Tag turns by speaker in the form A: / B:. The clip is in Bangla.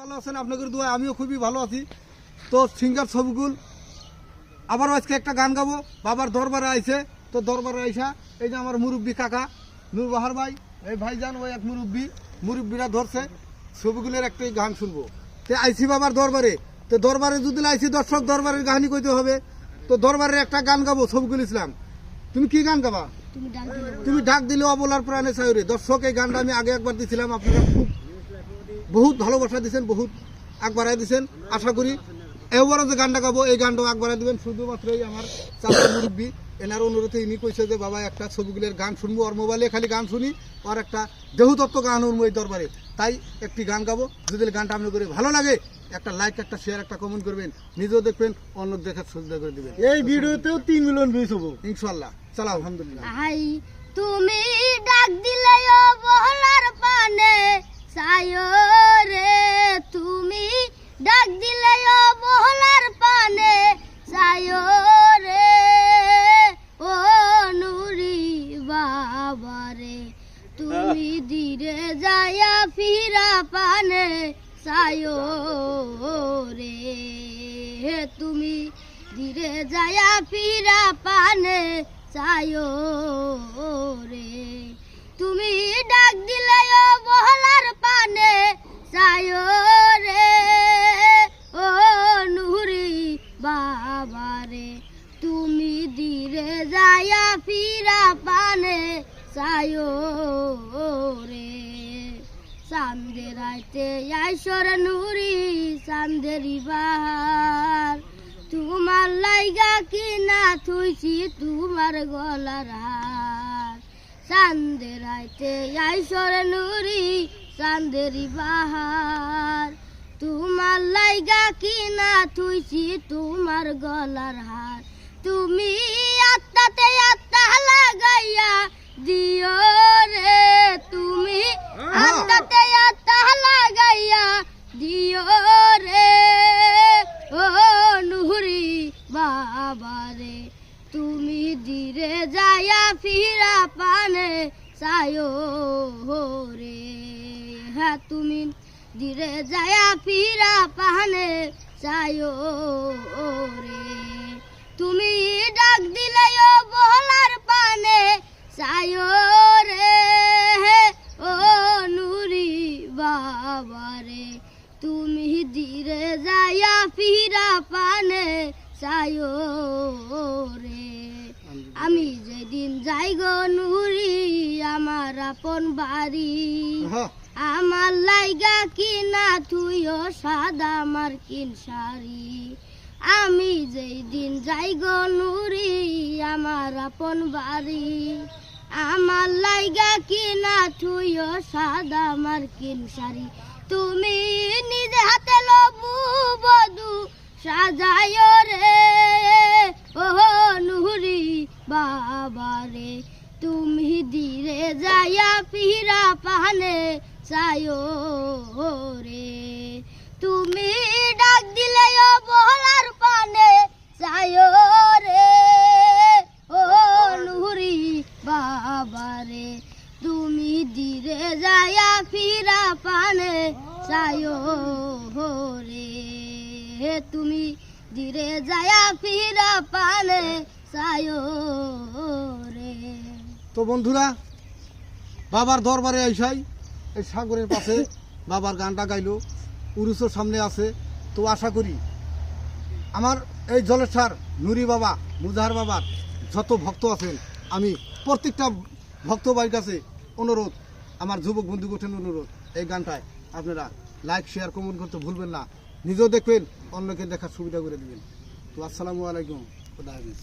A: ভালো আছেন আপনাদের দোয়া আমিও খুবই ভালো আছি। তো সিঙ্গার ছবিগুল আবার আজকে একটা গান গাবো। বাবার দরবারে আইছে তো দরবারে আইসা এই যে আমার মুরব্বী কাকা নূর বাহার ভাই এই ভাইজান ওই এক মুরব্বী মুরব্বীরা ধরছে ছবিগুলোর একটাই গান শুনব। তো আইসি বাবার দরবারে তো দরবারে যদি আইসি দর্শক দরবারের কাহিনী কইতে হবে। তো দরবারের একটা গান গাবো ছবিগুল ইসলাম। তুমি কি গান গাবা?
B: তুমি ডাক দিলে।
A: তুমি ডাক দিলে অবলার প্রাণে সায়রে দর্শক এই গানটা আমি আগে একবার দিছিলাম আপনারা খুব বহুত ভালোবাসা দিচ্ছেন বহুত আগবাড়াই দিচ্ছেন আশা করি এবারও যে গানটা গাবো এই গানটাও আগবাড়াই দিবেন। শুধুমাত্র এই আমার চাচা মুরব্বী এনার অনুরোধে ইনি কইছে যে বাবা একটা ছবিগুলোর গান শুনব আর মোবাইলে খালি গান শুনি আর একটা দেহুতত্ত্ব গান শুনব এই দরবারে। তাই একটি গান গাবো। যদি গানটা আপনি করে ভালো লাগে একটা লাইক একটা শেয়ার একটা কমেন্ট করবেন। নিজেও দেখবেন অন্য দেখার সুবিধা করে দিবেন।
C: এই ভিডিওতেও তিন মিলিয়ন ভিউজ হব।
A: ইনশাল্লাহ। চালাও আলহামদুলিল্লাহ।
B: তুমি ডাক দিলে পানে সায়রে তুমি ধীরে যায়া ফিরা পানে চায়ো রে। তুমি ডাক দিলে বহলার পানে চায়ো রে। ও নুরি বাবা রে, তুমি ধীরে যায়া ফিরা পানে চায়ো রে। চান্দের রাইতে আইসর নুরি চান্দেরি বাহার। তোমার লাইগা কি না থুইছি তোমার গলার হার। চান্দের রাইতে আইসর নুরি চান্দেরি বাহার। তোমার লাইগা কি না থুইছি তোমার গলার হার। তুমি আত্মাতে আত্মা লাগাইয়া দিও রে। তুমি ধীরে যায়া ফিরা পানে সায়ো রে হ্যাঁ তুমি ধীরে যায়া ফিরা পানে সায়ো রে তুমি ডাক দিলে বহলার পানে সায়ো রে। ও নুরি বাবা রে তুমি ধীরে যায়া ফিরা পানে সায়ো রে। আমি যেদিন যাই গো নুরি আমার আপন বাড়ি। আমার লাইগা কিনা তুইও সাদা মার্কিন শাড়ি। আমি যেই দিন যাই গো নুরি আমার আপন বাড়ি। আমার লাইগা কিনা তুইও সাদা মার্কিন শাড়ি। তুমি নিজে হাতে লবু ধীরে যায়া ফিরা পাহানে চায়ো রে। তুমি ডাক দিলে বহলার পানে চায়ো রে। ও নুরি বাবা রে, তুমি ধীরে যায়া ফিরা পানে চায়ো রে। তুমি ধীরে যায়া ফিরা পানে চায়ো রে।
A: তো বন্ধুরা, বাবার দরবারে আইসাই, এই সাগরের পাশে বাবার গানটা গাইলো, উরুসের সামনে আছে। তো আশা করি আমার এই জলেশ্বর নুরি বাবা, মুজাহার বাবার যত ভক্ত আছেন, আমি প্রত্যেকটা ভক্ত ভাইয়ের কাছে অনুরোধ, আমার যুবক বন্ধু গোঠেন অনুরোধ, এই গানটায় আপনারা লাইক শেয়ার কমেন্ট করতে ভুলবেন না। নিজেও দেখবেন, অন্যকে দেখার সুবিধা করে দিবেন। তো আসসালামু আলাইকুম, খুদা হাফিজ।